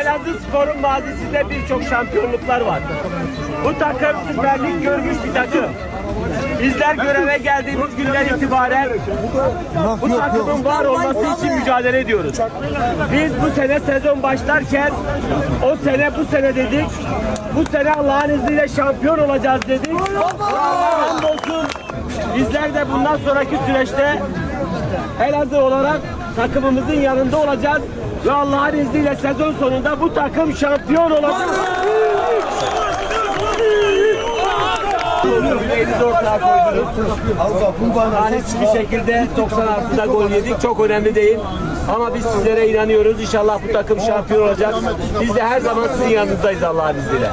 Elazığ Spor'un mazisinde birçok şampiyonluklar var. Bu takım Süper görmüş bir takım. Bizler göreve geldiğimiz günden itibaren bu takımın var olması için mücadele ediyoruz. Biz bu sene sezon başlarken o sene bu sene dedik. Bu sene Allah'ın izniyle şampiyon olacağız dedik. Hamdolsun bizler de bundan sonraki süreçte Elazığ olarak takımımızın yanında olacağız ve Allah'ın izniyle sezon sonunda bu takım şampiyon olacak. Elinizi ortaya koydunuz. Talihsiz bir şekilde 90 artıda gol yedik. Çok önemli değil. Ama biz sizlere inanıyoruz. İnşallah bu takım şampiyon olacak. Biz de her zaman sizin yanınızdayız Allah'ın izniyle.